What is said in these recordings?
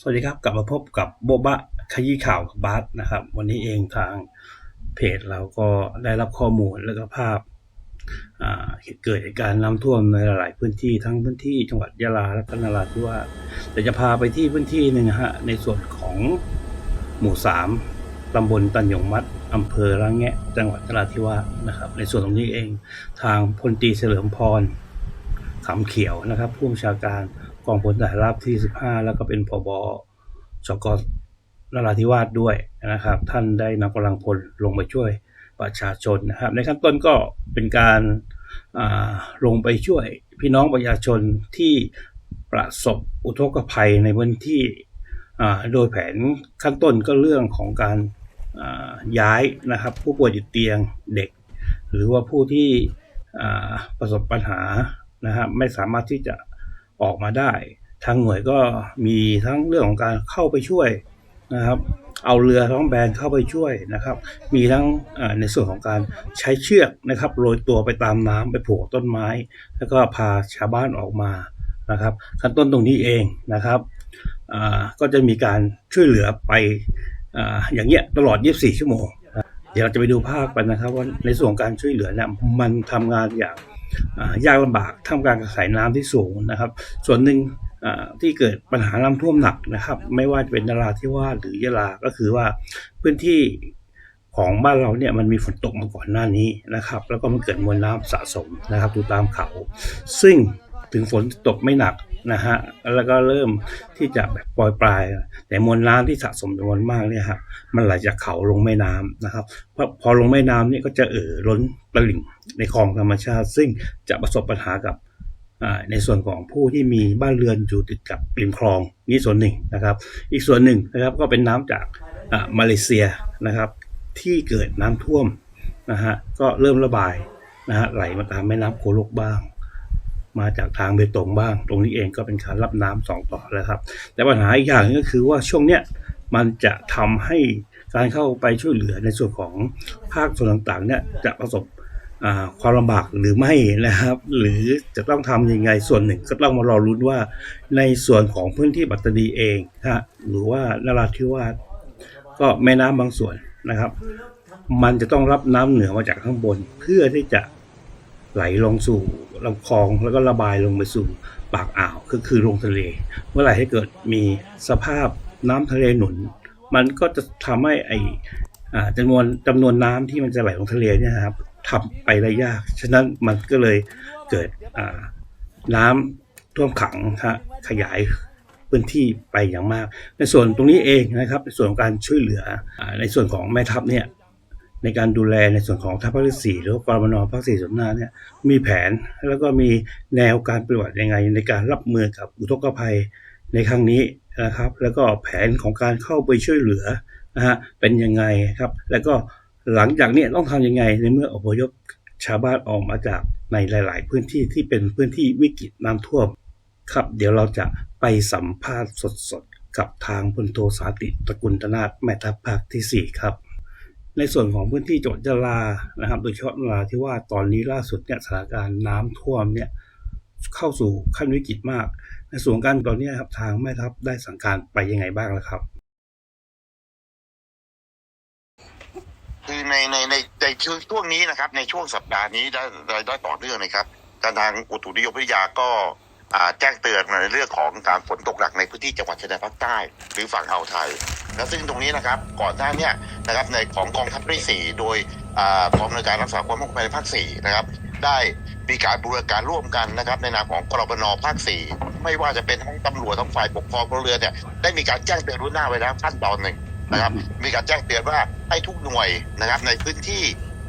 สวัสดีครับกลับมาพบกับโบบะขยี้ข่าวกับบาสนะครับ วันนี้เองทางเพจเราก็ได้รับข้อมูลและก็ภาพอ่าเกิดเหตุการณ์น้ำท่วมในหลายพื้นที่ทั้งพื้นที่จังหวัดยะลาและก็นราธิวาสแต่จะพาไปที่พื้นที่หนึ่งฮะในส่วนของหมู่สามตำบลตันหยงมัดอำเภอระแงะ จังหวัดนราธิวาสนะครับ ในส่วนตรงนี้เองทางพลตีเฉลิมพรขำเขียวนะครับผู้บัญชาการ องพลทหารราบที่ 15 แล้วก็เป็นผบชกนราธิวาสด้วยนะครับ ท่านได้นำกำลังพลลงไปช่วยประชาชนนะครับ ในขั้นต้นก็เป็นการาลงไปช่วยพี่น้องประชาชนที่ประสบอุทกภัยในพื้นที่โดยแผนขั้นต้นก็เรื่องของการาย้ายนะครับ ผู้ป่วยติดเตียงเด็ก หรือว่าผู้ที่ประสบปัญหานะครับไม่สามารถที่จะ ออกมาได้ ทางหน่วยก็มีทั้งเรื่องของการเข้าไปช่วยนะครับ เอาเรือท้องแบนเข้าไปช่วยนะครับ มีทั้งในส่วนของการใช้เชือกนะครับโรยตัวไปตามน้ำไปผูกต้นไม้ แล้วก็พาชาวบ้านออกมานะครับ ขั้นต้นตรงนี้เองนะครับก็จะมีการช่วยเหลือไปออย่างเงี้ยตลอด 24 ชั่วโมง เดี๋ยวเราจะไปดูภาพกันนะครับว่าในส่วนของการช่วยเหลือเนี่ยมันทำงานอย่าง ยากลำบากท่ามกลางกระแสน้ำที่สูงนะครับ ส่วนหนึ่งที่เกิดปัญหาน้ำท่วมหนักนะครับ ไม่ว่าจะเป็นนราธิวาสหรือยะลาก็คือว่าพื้นที่ของบ้านเราเนี่ยมันมีฝนตกมาก่อนหน้านี้นะครับ แล้วก็มันเกิดมวลน้ำสะสมนะครับดูตามเขา ซึ่งถึงฝนตกไม่หนัก นะฮะแล้วก็เริ่มที่จะแบบปล่อยปลาย แต่มวลน้ำที่สะสมจำนวนมากเนี่ยครับมันไหลจากเขาลงแม่น้ำนะครับพอพอลงแม่น้ำเนี่ยก็จะเอ่อล้นตลิ่งในคลองธรรมชาติ ซึ่งจะประสบปัญหากับในส่วนของผู้ที่มีบ้านเรือนอยู่ติดกับริมคลองนี่ส่วนหนึ่งนะครับ อีกส่วนหนึ่งนะครับก็เป็นน้ำจากอ่ามาเลเซียนะครับที่เกิดน้ำท่วมนะฮะก็เริ่มระบายนะฮะไหลมาตามแม่น้ำโขลกบ้าง มาจากทางเบตงบ้าง ตรงนี้เองก็เป็นการรับน้ำสองต่อแล้วครับ แต่ปัญหาอีกอย่างนึงก็คือว่าช่วงเนี้ยมันจะทำให้การเข้าไปช่วยเหลือในส่วนของภาคส่วนต่างๆเนี่ยจะประสบความลำบากหรือไม่นะครับ หรือจะต้องทำยังไงส่วนหนึ่งก็ต้องมารอรุ้นว่า ในส่วนของพื้นที่ปัตตานีเองฮะหรือว่านราธิวาสก็แม่น้ำบางส่วนนะครับ มันจะต้องรับน้ำเหนือมาจากข้างบนเพื่อที่จะ ไหลลงสู่ลำคลองแล้วก็ระบายลงไปสู่ปากอ่าวก็คือลงทะเล เมื่อไหร่ให้เกิดมีสภาพน้ำทะเลหนุน มันก็จะทำให้ไออ่าจำนวนจำนวนน้ำที่มันจะไหลลงทะเลเนี่ยนะครับทำไปได้ยาก ฉะนั้นมันก็เลยเกิดน้ำท่วมขังฮะขยายพื้นที่ไปอย่างมาก ในส่วนตรงนี้เองนะครับในส่วนของการช่วยเหลือในส่วนของแม่ทัพเนี่ย ในการดูแลในส่วนของทัพภาคที่สี่หรือว่ากรมนภาคสี่ส่วนหน้าเนี่ยมีแผนแล้วก็มีแนวการปฏิบัติยังไง ในการรับมือกับอุทกภัยในครั้งนี้นะครับ แล้วก็แผนของการเข้าไปช่วยเหลือนะฮะเป็นยังไงครับ แล้วก็หลังจากนี้ต้องทำยังไงในเมื่ออพยพชาวบ้านออกมาจากในหลาย ๆ พื้นที่ที่เป็นพื้นที่วิกฤตน้ำท่วมครับ เดี๋ยวเราจะไปสัมภาษณ์สดๆกับทางพลโทสาติตระกุลตนาถแม่ทัพภาคที่ 4 ครับ ในส่วนของพื้นที่จังหวัดยะลานะครับ โดยเฉพาะนราธิวาตอนนี้ล่าสุดเนี่ยสถานการณ์น้ำท่วมเนี่ยเข้าสู่ขั้นวิกฤตมาก ในส่วนการตอนนี้ครับทางแม่ทัพได้สั่งการไปยังไงบ้างแล้วครับคือในในในในช่วงนี้นะครับ ในช่วงสัปดาห์นี้ได้ได้ต่อเนื่องนะครับทางทางอุตุนิยมวิทยาก็ แจ้งเตือนในเรื่องของการฝนตกหนักในพื้นที่จังหวัดชายแดนภาคใต้ หรือฝั่งอ่าวไทย และซึ่งตรงนี้นะครับก่อนหน้านี้นะครับในของกองทัพที่สี่โดยกองอำนวยการรักษาความมั่นคงภายในภาคสี่นะครับได้มีการบูรณาการร่วมกันนะครับในนามของกรบนภาคสี่ไม่ว่าจะเป็นทั้งตำรวจทั้งฝ่ายปกครองพลเรือเนี่ยได้มีการแจ้งเตือนล่วงหน้าไว้แล้วขั้นตอนหนึ่งนะครับมีการแจ้งเตือนว่าให้ทุกหน่วยนะครับในพื้นที่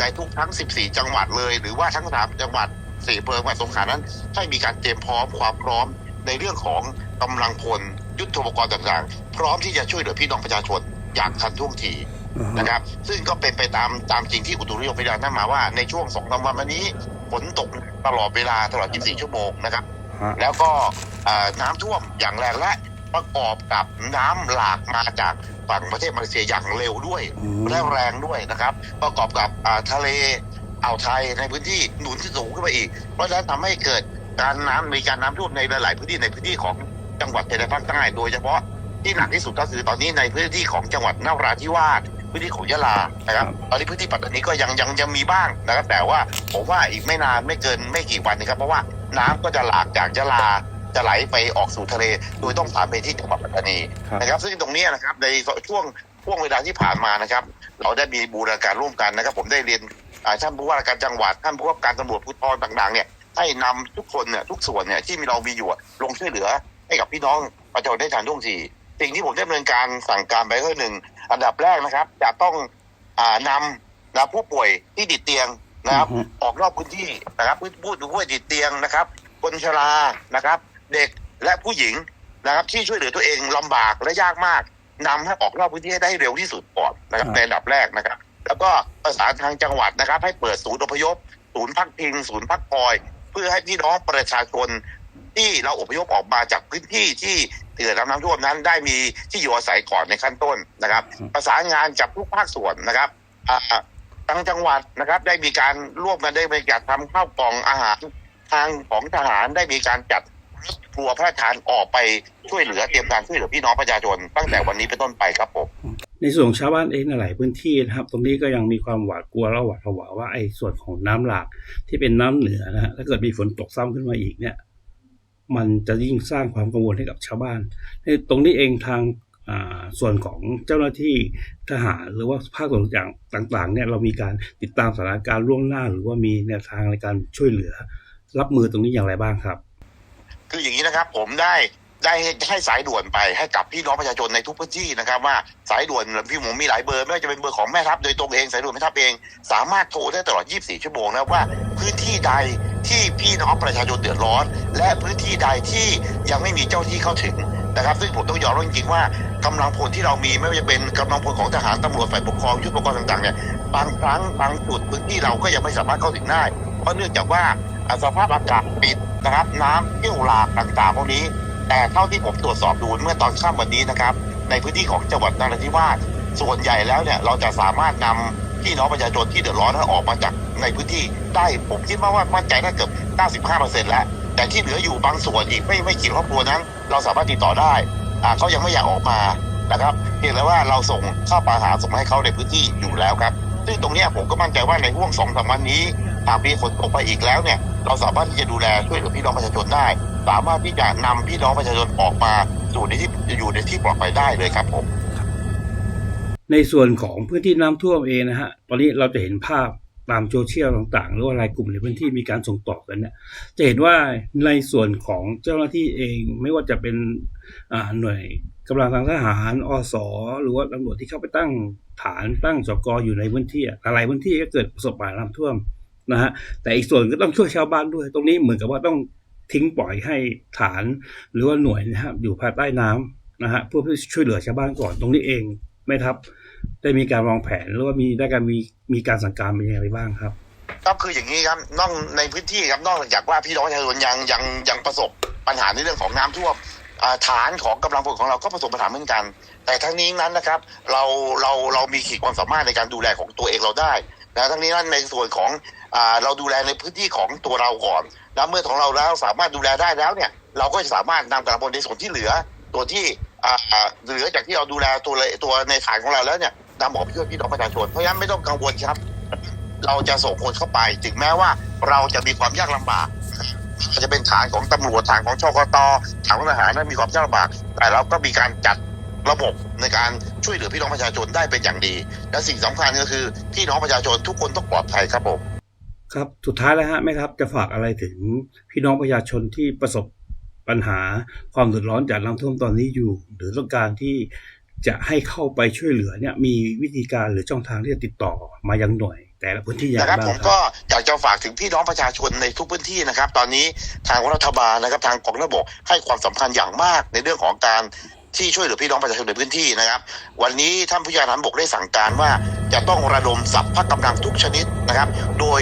ในทุกทั้ง 14 จังหวัดเลย หรือว่าทั้งสามจังหวัด สี่อำเภอจังหวัดสงขลานั้น ให้มีการเตรียมพร้อมความพร้อมในเรื่องของกำลังพลยุทโธปกรณ์ต่างๆ พร้อมที่จะช่วยเหลือพี่น้องประชาชนอย่างทันท่วงทีนะครับ ซึ่งก็เป็นไปตามตามจริงที่อุตุนิยมวิทยานั่นมาว่าในช่วงสองสามวันมานี้ฝนตกตลอดเวลาตลอด 24 ชั่วโมงนะครับฮะแล้วก็เอ่อน้ำท่วมอย่างแรงและประกอบกับน้ำหลากมาจากฝั่งประเทศมาเลเซียอย่างเร็วด้วยอืมและแรงด้วยนะครับ ประกอบกับอ่าทะเล อ่าวไทยในพื้นที่หนุนที่สูงขึ้นไปอีก เพราะฉะนั้นทำให้เกิดการน้ำมีการน้ำท่วมในหลาย ๆ พื้นที่ในพื้นที่ของจังหวัดชายแดนภาคใต้โดยเฉพาะที่หนักที่สุดก็คือตอนนี้ในพื้นที่ของจังหวัดนราธิวาสพื้นที่ของยะลานะครับตอนนี้พื้นที่ปัตตานีก็ยังยังยังมีบ้างนะครับแต่ว่าผมว่าอีกไม่นานไม่เกินไม่กี่วันนะครับเพราะว่าน้ำก็จะหลากจากยะลาจะไหลไปออกสู่ทะเล โดยต้องผ่านไปที่จังหวัดปัตตานีครับนะครับ ซึ่งตรงเนี้ยนะครับในช่วงช่วงเวลาที่ผ่านมานะครับ เราได้มีบูรณาการร่วมกันนะครับ ผมได้เรียนอ่า ท่านผู้ว่าราชการจังหวัดท่านผู้ว่าการตำรวจภูธรต่าง ๆ เนี่ยให้นำทุกคนเนี่ยทุกส่วนเนี่ยที่มีเรามีอยู่อะลงช่วยเหลือให้กับพี่น้องประชาชนได้ทันท่วงทีสิ่งที่ผมได้ดำเนินการสั่งการไปก็คือหนึ่งอันดับแรกนะครับจะต้องอ่านำนะผู้ป่วยที่ติดเตียงนะครับอือฮึออกนอกพื้นที่นะครับผู้ผู้ผู้ป่วยติดเตียงนะครับคนชรานะครับ เด็กและผู้หญิงนะครับที่ช่วยเหลือตัวเองลำบากและยากมากนำให้ออกนอกพื้นที่ให้ได้เร็วที่สุดก่อนนะครับครับในอันดับแรกนะครับ แล้วก็ประสานทางจังหวัดนะครับ ให้เปิดศูนย์อพยพ ศูนย์พักพิง ศูนย์พักคอย เพื่อให้พี่น้องประชาชนที่เราอพยพออกมาจากพื้นที่ที่เกิดน้ำท่วมนั้น ได้มีที่อยู่อาศัยก่อนในขั้นต้นนะครับ ประสานงานกับทุกภาคส่วนนะครับอ่าทางจังหวัดนะครับ ได้มีการร่วมกันได้มีการทำข้าวกล่องอาหารทางของทหารได้มีการจัดรถทัวร์พระราชทานออกไปช่วยเหลือเตรียมการช่วยเหลือพี่น้องประชาชนตั้งแต่วันนี้เป็นต้นไปครับผม ในส่วนของชาวบ้านเองในหลายพื้นที่นะครับ ตรงนี้ก็ยังมีความหวาดกลัวและหวาดผวาว่าไอ้ส่วนของน้ำหลากที่เป็นน้ำเหนือนะฮะถ้าเกิดมีฝนตกซ้ำขึ้นมาอีกเนี่ย มันจะยิ่งสร้างความกังวลให้กับชาวบ้านในตรงนี้เองทางอ่าส่วนของเจ้าหน้าที่ทหารหรือว่าภาคส่วนอย่างต่างๆเนี่ยเรามีการติดตามสถานการณ์ล่วงหน้า หรือว่ามีแนวทางในการช่วยเหลือ รับมือตรงนี้อย่างไรบ้างครับ คืออย่างนี้นะครับผมได้ ได้ให้สายด่วนไปให้กับพี่น้องประชาชนในทุกพื้นที่นะครับ ว่าสายด่วนพี่ผมมีหลายเบอร์ไม่ว่าจะเป็นเบอร์ของแม่ทัพโดยตรงเองสายด่วนแม่ทัพเอง สามารถโทรได้ตลอด 24 ชั่วโมงนะว่าพื้นที่ใดที่พี่น้องประชาชนเดือดร้อน และพื้นที่ใดที่ยังไม่มีเจ้าที่เข้าถึงนะครับซึ่งผมต้องยอมรับจริงๆว่ากำลังพลที่เรามีไม่ว่าจะเป็นกำลังพลของทหารตำรวจฝ่ายปกครองชุดปกครองต่างๆเนี่ยบางครั้งบางจุดพื้นที่เราก็ยังไม่สามารถเข้าถึงได้เพราะเนื่องจากว่าอ่าสภาพอากาศปิดนะครับน้ำเที่ยวหลากต่างๆพวกนี้ แต่เท่าที่ผมตรวจสอบดูเมื่อตอนค่ำวันนี้นะครับ ในพื้นที่ของจังหวัดนราธิวาสส่วนใหญ่แล้วเนี่ยเราจะสามารถนำพี่น้องประชาชนที่เดือดร้อนนั้นออกมาจากในพื้นที่ได้ผมคิดว่าว่ามั่นใจได้เกือบ 95%แล้ว แต่ที่เหลืออยู่บางส่วนอีกไม่ไม่กี่ครอบครัวนั้น เราสามารถติดต่อได้อ่าเขายังไม่อยากออกมานะครับเพียงแต่ว่าเราส่งข้าวปลาหารส่งให้เขาในพื้นที่อยู่แล้วครับ ซึ่งตรงนี้ผมก็มั่นใจว่าในห่วงสองสามวันนี้ หากมีฝนตกไปอีกแล้วเนี่ย เราสามารถที่จะดูแลช่วยเหลือพี่น้องประชาชนได้ สามารถที่จะนำพี่น้องประชาชนออกมาสู่ในที่อยู่ในที่ปลอดภัยได้เลยครับผม ในส่วนของพื้นที่น้ำท่วมเองนะฮะ ตอนนี้เราจะเห็นภาพตามโซเชียลต่างๆ หรือว่ารายกลุ่มในพื้นที่มีการส่งต่อกันเนี่ย จะเห็นว่าในส่วนของเจ้าหน้าที่เองไม่ว่าจะเป็นหน่วยกำลังทางทหารอสหรือว่าตำรวจที่เข้าไปตั้งฐานตั้งสกอยู่ในพื้นที่อะหลายๆพื้นที่ก็เกิดประสบปัญหาน้ำท่วม นะฮะแต่อีกส่วนก็ต้องช่วยชาวบ้านด้วย ตรงนี้เหมือนกับว่าต้องทิ้งปล่อยให้ฐานหรือว่าหน่วยนะฮะอยู่ภายใต้น้ำนะฮะเพื่อช่วยเหลือชาวบ้านก่อนตรงนี้เองแม่ทัพได้มีการวางแผนหรือว่ามีได้การมีมีการสั่งการเป็นยังไงบ้างครับก็คืออย่างนี้ครับนอกในพื้นที่ครับนอกจากว่าพี่น้องประชาชนยังยังยังประสบปัญหาในเรื่องของน้ำท่วมฐานของกำลังพลของเราก็ประสบปัญหาเหมือนกัน แต่ทั้งนี้นั้นนะครับ เราเราเรามีขีดความสามารถในการดูแลของตัวเองเราได้ นะทั้งนี้นั้นในส่วนของอเราดูแลในพื้นที่ของตัวเราก่อนแล้วเมื่อของเราแล้วสามารถดูแลได้แล้วเนี่ย เราก็จะสามารถนำกำลังพลในส่วนที่เหลือ ตัวที่เหลือจากที่เราดูแลตัวตัวในฐานของเราแล้วเนี่ยนำออกไปช่วยพี่น้องประชาชนเพราะฉะนั้นไม่ต้องกังวลครับ เราจะส่งคนเข้าไป ถึงแม้ว่าเราจะมีความยากลำบากอาจจะเป็นฐานของตำรวจฐานของชกตฐานของทหารนั้นมีความยากลำบากแต่เราก็มีการจัด ระบบในการช่วยเหลือพี่น้องประชาชนได้เป็นอย่างดี และสิ่งสำคัญก็คือพี่น้องประชาชนทุกคนต้องปลอดภัยครับผมครับสุดท้ายแล้วฮะแม่ครับจะฝากอะไรถึงพี่น้องประชาชนที่ประสบปัญหาความเดือดร้อนจากน้ำท่วมตอนนี้อยู่ หรือต้องการที่จะให้เข้าไปช่วยเหลือเนี่ยมีวิธีการหรือช่องทางที่จะติดต่อมายังหน่วยแต่ละพื้นที่อย่างนะไรครับบ้างผมครัก็บอยากจะฝากถึงพี่น้องประชาชนในทุกพื้นที่นะครับ ตอนนี้ทางรัฐบาลนะครับทางกองทัพบกให้ความสำคัญอย่างมากในเรื่องของการ ที่ช่วยเหลือพี่น้องประชาชนในพื้นที่นะครับ วันนี้ท่านผู้การทหารบกได้สั่งการว่าจะต้องระดมสัพพะกำลังทุกชนิดนะครับ โดย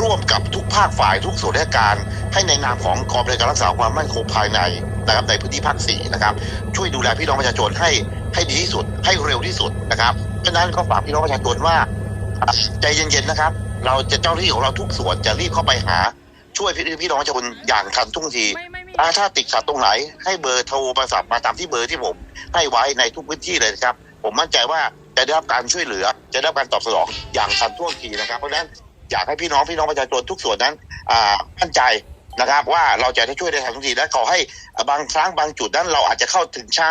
ร่วมกับทุกภาคฝ่ายทุกส่วนราชการให้ในนามของกองบริการรักษาความมั่นคงภายในนะครับในพื้นที่ภาคสี่นะครับช่วยดูแลพี่น้องประชาชนให้ให้ดีที่สุด ให้เร็วที่สุดนะครับฉะนั้นก็ฝากพี่น้องประชาชนว่าใจเย็นๆนะครับ เราจะเจ้าหน้าที่ของเราทุกส่วนจะรีบเข้าไปหาช่วยพี่พี่น้องประชาชนอย่างทันท่วงที ถ้าติดขัดตรงไหน ให้เบอร์โทรประสานมาตามที่เบอร์ที่ผมให้ไว้ในทุกพื้นที่เลยนะครับ ผมมั่นใจว่าจะได้รับการช่วยเหลือ จะได้รับการตอบสนองอย่างทันท่วงทีนะครับ เพราะฉะนั้นอยากให้พี่น้องพี่น้องประชาชนทุกส่วนนั้นมั่นใจนะครับว่าเราจะได้ช่วยได้ทันท่วงทีและขอให้บางครั้งบางจุดนั้นเราอาจจะเข้าถึงช้า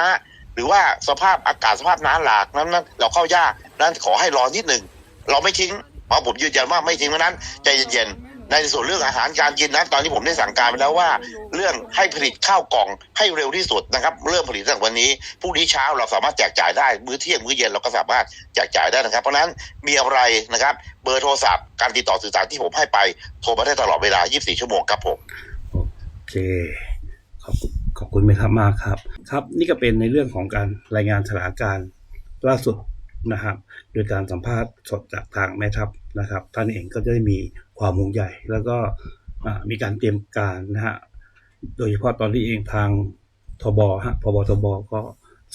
หรือว่าสภาพอากาศสภาพน้ำหลากนั้นเราเข้ายากนั้นขอให้รอนิดหนึ่งเราไม่ทิ้งเพราะผมยืนยันว่าไม่ทิ้งเพราะนั้นใจเย็นๆ ในส่วนเรื่องอาหารการกินนั้นตอนนี้ผมได้สั่งการไปแล้วว่า เรื่องให้ผลิตข้าวกล่องให้เร็วที่สุดนะครับ เริ่มผลิตตั้งแต่วันนี้พรุ่งนี้เช้าเราสามารถแจกจ่ายได้มื้อเที่ยงมื้อเย็นเราก็สามารถแจกจ่ายได้นะครับ เพราะฉะนั้นมีอะไรนะครับ เบอร์โทรศัพท์การติดต่อสื่อสารที่ผมให้ไปโทรมาได้ตลอดเวลา 24 ชั่วโมงครับผมโอเคขอบคุณขอบคุณไหมครับมากครับ ครับนี่ก็เป็นในเรื่องของการรายงานสถานการณ์ล่าสุดนะครับ โดยการสัมภาษณ์สดจากทางแม่ทัพ นะครับ ท่านเองก็จะได้มีความห่งใยแล้วก็มีการเตรียมการนะฮะโดยเฉพาะตอนที่เองทางทบฮะพบทบก็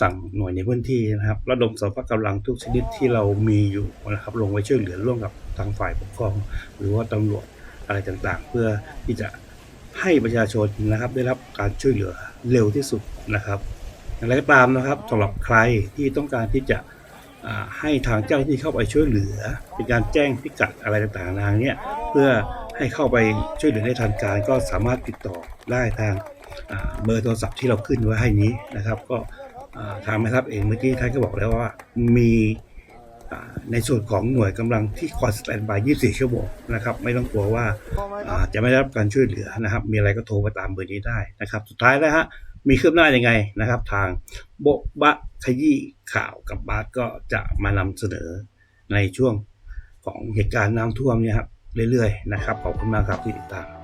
สั่งหน่วยในพื้นที่นะครับ ระดมสรรพกำลังทุกชนิดที่เรามีอยู่นะครับ ลงไว้ช่วยเหลือร่วมกับทางฝ่ายปกครอง หรือว่าตำรวจอะไรต่างๆ เพื่อที่จะให้ประชาชนนะครับ ได้รับการช่วยเหลือเร็วที่สุดนะครับ อย่างไรก็ตามนะครับสำหรับใครที่ต้องการที่จะ ให้ทางเจ้าหน้าที่เข้าไปช่วยเหลือ เป็นการแจ้งพิกัดอะไรต่างๆนานาเนี่ยเพื่อให้เข้าไปช่วยเหลือในทันการก็สามารถติดต่อได้ทางเบอร์โทรศัพท์ที่เราขึ้นไว้ให้นี้นะครับ ก็ทางแม่ทัพเองเมื่อกี้ท่านก็บอกแล้วว่ามีในส่วนของหน่วยกำลังที่คอยสแตนบาย 24 ชั่วโมงนะครับ ไม่ต้องกลัวว่าจจะไม่ได้รับการช่วยเหลือนะครับ มีอะไรก็โทรไปตามเบอร์นี้ได้นะครับ สุดท้ายแล้วฮะ มีคืบหน้ายังไงนะครับ ทางโบะบะขยี้ข่าวกับบาสก็จะมานำเสนอในช่วงของเหตุการณ์น้ำท่วมเนี่ยครับเรื่อยๆนะครับขอบคุณมากครับที่ติดตาม